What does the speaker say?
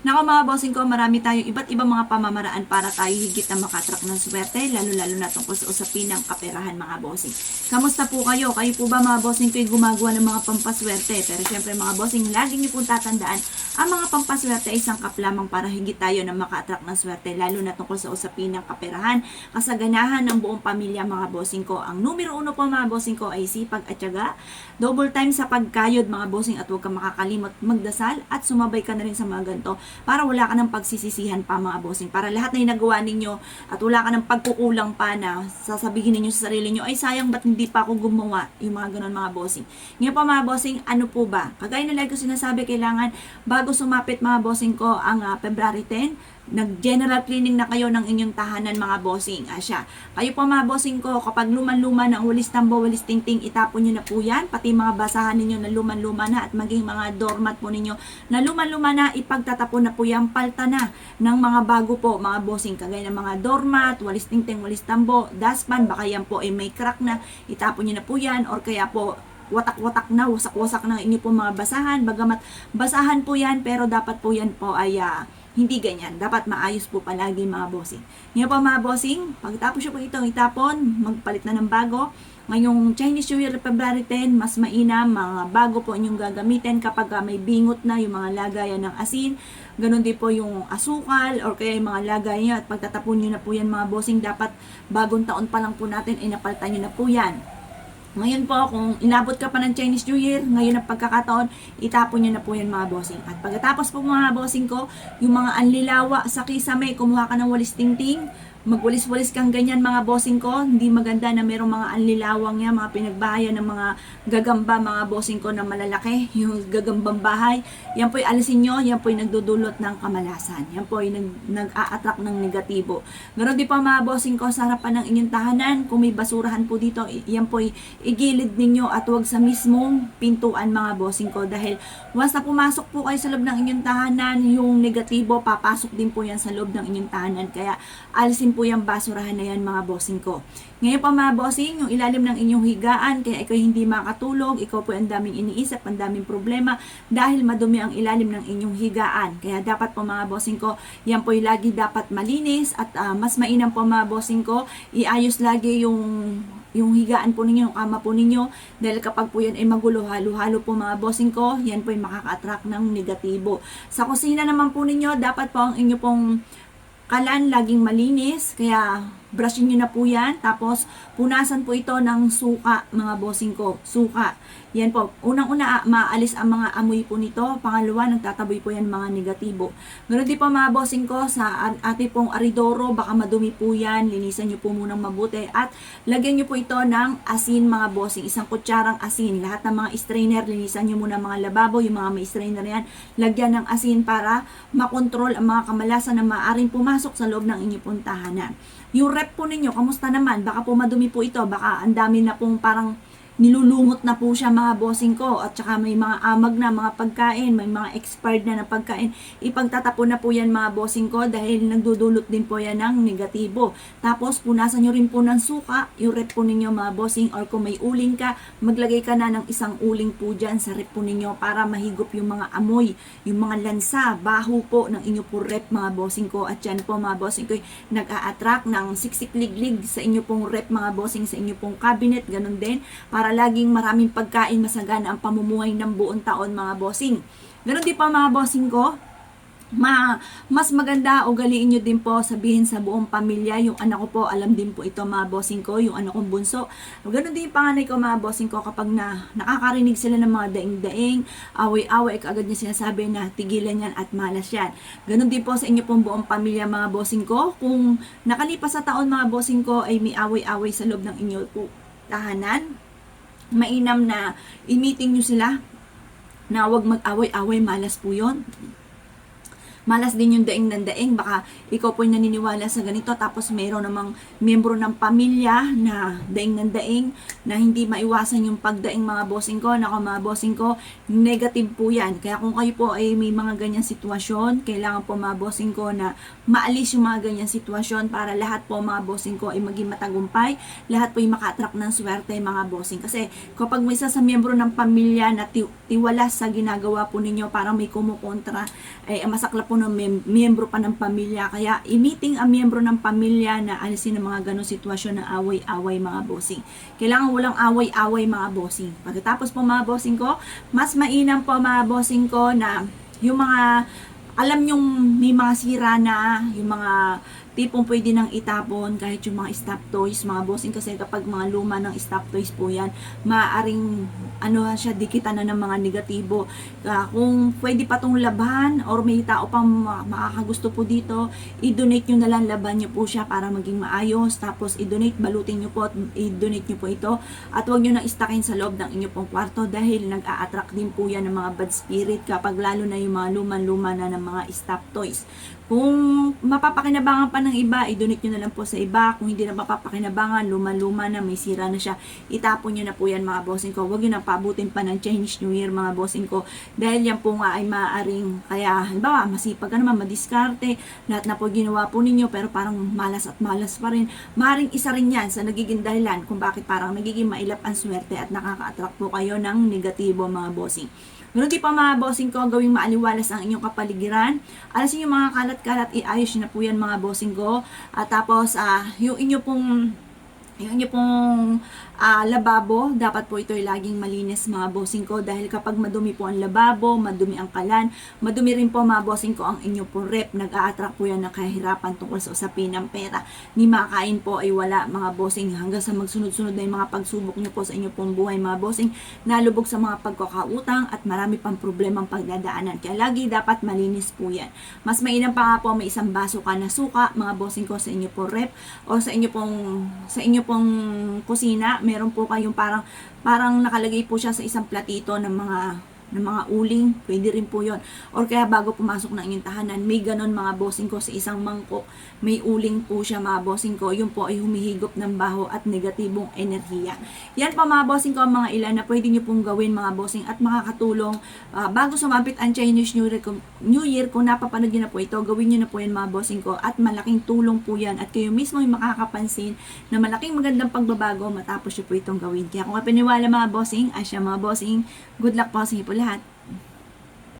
Nako mga bossing ko, marami tayong iba't ibang mga pamamaraan para tayo higit na makatrack ng swerte, lalo-lalo na tungkol sa usapin ng kaperahan mga bossing. Kamusta po kayo? Kayo po ba mga bossing ko ay gumagawa ng mga pampaswerte? Pero syempre mga bossing, lagi niyo pong tatandaan, ang mga pampaswerte ay sangkap lamang para higit tayo na makatrack ng swerte, lalo na tungkol sa usapin ng kaperahan, kasaganahan ng buong pamilya mga bossing ko. Ang numero uno po mga bossing ko ay sipag at tiyaga, double time sa pagkayod mga bossing at huwag kang makakalimot magdasal at sumabay ka na rin sa mga ganito para wala ka ng pagsisisihan pa mga bossing. Para lahat na inagawa ninyo at wala ka ng pagkukulang pa na sasabihin ninyo sa sarili nyo, ay sayang ba't hindi pa ako gumawa yung mga ganon mga bossing. Ngayon pa mga bossing, ano po ba? Kagaya na lagi ko sinasabi, kailangan bago sumapit mga bossing ko ang ah, February 10, nag-general cleaning na kayo ng inyong tahanan mga bossing. Asya. Kayo po mga bossing ko, kapag luman-luma na walis tambo, walis tingting, itapon nyo na po yan. Pati mga basahan ninyo na luman-luma na at maging mga doormat po ninyo na luman-luma na, ipagtatapon na po yan. Palta na ng mga bago po mga bossing. Kagaya ng mga doormat, walis tingting, walis tambo, dustpan, baka yan po ay may crack na, itapon nyo na po yan. Or kaya po, watak-watak na, wasak-wasak na inyo po mga basahan. Bagamat basahan po yan, pero dapat po yan po ay ah, hindi ganyan. Dapat maayos po palagi mga bossing. Ngayon po mga bossing, pagtapos po itong itapon, magpalit na ng bago. Ngayong Chinese New Year February 10, mas mainam, mga bago po inyong gagamitin kapag ah, may bingot na yung mga lagayan ng asin. Ganon din po yung asukal or kaya yung mga lagay nyo at pagtatapon nyo na po yan mga bossing, dapat bagong taon pa lang po natin ay napalitan nyo na po yan. Ngayon po, kung inabot ka pa ng Chinese New Year, ngayon ang pagkakataon, itapon nyo na po yan mga bossing. At pagkatapos po mga bossing ko, yung mga anlilawa sa kisame, kumuha ka ng walis tingting, magwalis-walis kang ganyan mga bossing ko, hindi maganda na merong mga anlilawang yan, mga pinagbahayan ng mga gagamba, mga bossing ko na malalaki, yung gagambang bahay, yan po'y alisin nyo, yan po'y nagdudulot ng kamalasan, yan po'y nag, nag-a-attract ng negatibo. Meron din po mga bossing ko sa harapan ng inyong tahanan, kung may basurahan po dito, yan po'y igilid ninyo at huwag sa mismong pintuan mga bossing ko. Dahil once na pumasok po kayo sa loob ng inyong tahanan, yung negatibo, papasok din po yan sa loob ng inyong tahanan. Kaya alisin po yung basurahan na yan mga bossing ko. Ngayon pa mga bossing, yung ilalim ng inyong higaan, kaya ikaw hindi makatulog, ikaw po ang daming iniisip, ang daming problema, dahil madumi ang ilalim ng inyong higaan. Kaya dapat po mga bossing ko, yan po lagi dapat malinis at ah, mas mainam po mga bossing ko, iayos lagi yung yung higaan po ninyo, yung kama po ninyo, dahil kapag po yan ay magulo, halo-halo po mga bossing ko, yan po ay makaka-attract ng negatibo. Sa kusina naman po ninyo, dapat po ang inyo pong kalan laging malinis, kaya brushin nyo na po yan. Tapos, punasan po ito ng suka, mga bossing ko. Suka. Yan po. Unang-una, maalis ang mga amoy po nito. Pangalawa, nagtataboy po yan mga negatibo. Meron din po mga bossing ko sa ate pong aridoro, baka madumi po yan. Linisan nyo po munang mabuti. At lagyan nyo po ito ng asin mga bossing. Isang kutsarang asin. Lahat ng mga strainer, linisan nyo muna mga lababo, yung mga may strainer yan. Lagyan ng asin para makontrol ang mga kamalasan na maaaring pumasok sa loob ng inyong pong. Yung rep po ninyo, kamusta naman? Baka po madumi po ito. Baka ang dami na pong parang nilulungot na po siya mga bossing ko at saka may mga amag na mga pagkain, may mga expired na na pagkain. Ipagtatapon na po yan mga bossing ko dahil nagdudulot din po yan ng negatibo. Tapos punasan nyo rin po ng suka, yung rep po ninyo mga bossing or kung may uling ka, maglagay ka na ng isang uling po dyan sa rep po ninyo para mahigop yung mga amoy, yung mga lansa, baho po ng inyo po rep mga bossing ko at yan po mga bossing ko nag-a-attract ng siksik-liglig sa inyo pong rep mga bossing sa inyo pong cabinet, ganun din para laging maraming pagkain masagana ang pamumuhay ng buong taon mga bossing. Ganun din pa mga bossing ko, ma mas maganda ugaliin nyo din po sabihin sa buong pamilya yung anak ko po alam din po ito mga bossing ko yung anak kong bunso. Ganun din yung panganay ko mga bossing ko kapag na nakakarinig sila ng mga daing-daing away-away agad niya sinasabi na tigilan yan at malas yan. Ganun din po sa inyo pong buong pamilya mga bossing ko. Kung nakalipas sa taon mga bossing ko ay may away-away sa loob ng inyo po tahanan mainam na i-meeting nyo sila na wag mag-away-away, malas po yon malas din yung daing ng daing. Baka ikaw po naniniwala sa ganito tapos mayroon namang miyembro ng pamilya na daing ng daing na hindi maiwasan yung pagdaing mga bossing ko. Nako mga bossing ko, negative po yan. Kaya kung kayo po ay may mga ganyang sitwasyon, kailangan po mga bossing ko na maalis yung mga ganyang sitwasyon para lahat po mga bossing ko ay maging matagumpay. Lahat po ay maka-attract ng swerte mga bossing. Kasi kapag may isa sa miyembro ng pamilya na ti- tiwala sa ginagawa po ninyo, parang may kumukontra, ay masaklap po ng mem- miyembro pa ng pamilya. Kaya i-meeting ang miyembro ng pamilya na alisin ang mga ganong sitwasyon ng away-away mga bossing. Kailangan walang away-away mga bossing. Pagkatapos po mga bossing ko, mas mainam po mga bossing ko na yung mga alam yung may mga sira na, yung mga tipong pwede nang itapon kahit yung mga stop toys, mga bossing kasi kapag mga luma ng stop toys po yan, maaaring ano siya, dikitan na ng mga negatibo. Ah, kung pwede pa tong laban or may tao pang ma- makakagusto po dito, i-donate nyo na lang, laban nyo po siya para maging maayos. Tapos i-donate, balutin nyo po at i-donate nyo po ito. At huwag nyo na istakin sa loob ng inyo pong kwarto dahil nag-a-attract din po yan ng mga bad spirit kapag lalo na yung mga luman-luma na ng mga stop toys. Kung mapapakinabangan pa ng iba, i-donate nyo na lang po sa iba. Kung hindi na mapapakinabangan, luma-luma na, may sira na siya, itapon nyo na po yan mga bossing ko. Huwag nyo na pabutin pa ng Chinese New Year mga bossing ko. Dahil yan po nga ay maaaring, kaya halimbawa, masipag ka naman, madiskarte, lahat na po ginawa po ninyo, pero parang malas at malas pa rin. Maaaring isa rin yan sa nagiging dahilan kung bakit parang nagiging mailap ang swerte at nakaka-attract po kayo ng negatibo mga bossing. Ganun din pa mga bossing ko, gawing maaliwalas ang inyong kapaligiran. Alasin yung mga kalat-kalat, iayos na po yan mga bossing ko. At tapos, ah, yung inyo pong yung inyo pong ah, lababo, dapat po ito ay laging malinis mga bossing ko dahil kapag madumi po ang lababo, madumi ang kalan, madumi rin po mga bossing ko ang inyo pong rep, nag-a-attract po yan ng kahirapan tungkol sa usapin ng pera. Ni makain po ay wala mga bossing hanggang sa magsunod-sunod na yung mga pagsubok nyo po sa inyo pong buhay mga bossing, nalubog sa mga pagkakautang at marami pang problemang pagdadaanan. Kaya lagi dapat malinis po yan. Mas mainam pa nga po may isang baso ka na suka mga bossing ko sa inyo pong rep o sa inyo pong sa inyo pong kusina, meron po kayong parang parang nakalagay po siya sa isang platito ng mga ng mga uling, pwede rin po yon Or kaya bago pumasok ng inyong tahanan, may ganon mga bossing ko sa isang mangkok, may uling po siya mga bossing ko, yun po ay humihigop ng baho at negatibong enerhiya. Yan pa mga bossing ko, ang mga ilan na pwede nyo pong gawin mga bossing. At makakatulong ah, bago sumapit ang Chinese New Year, kung- New Year, kung napapanood nyo na po ito, gawin nyo na po yan mga bossing ko. At malaking tulong po yan. At kayo mismo yung makakapansin na malaking magandang pagbabago matapos nyo po itong gawin. Kaya kung kayo paniwala mga bossing, ay siya mga bossing, good luck po sa po lahat.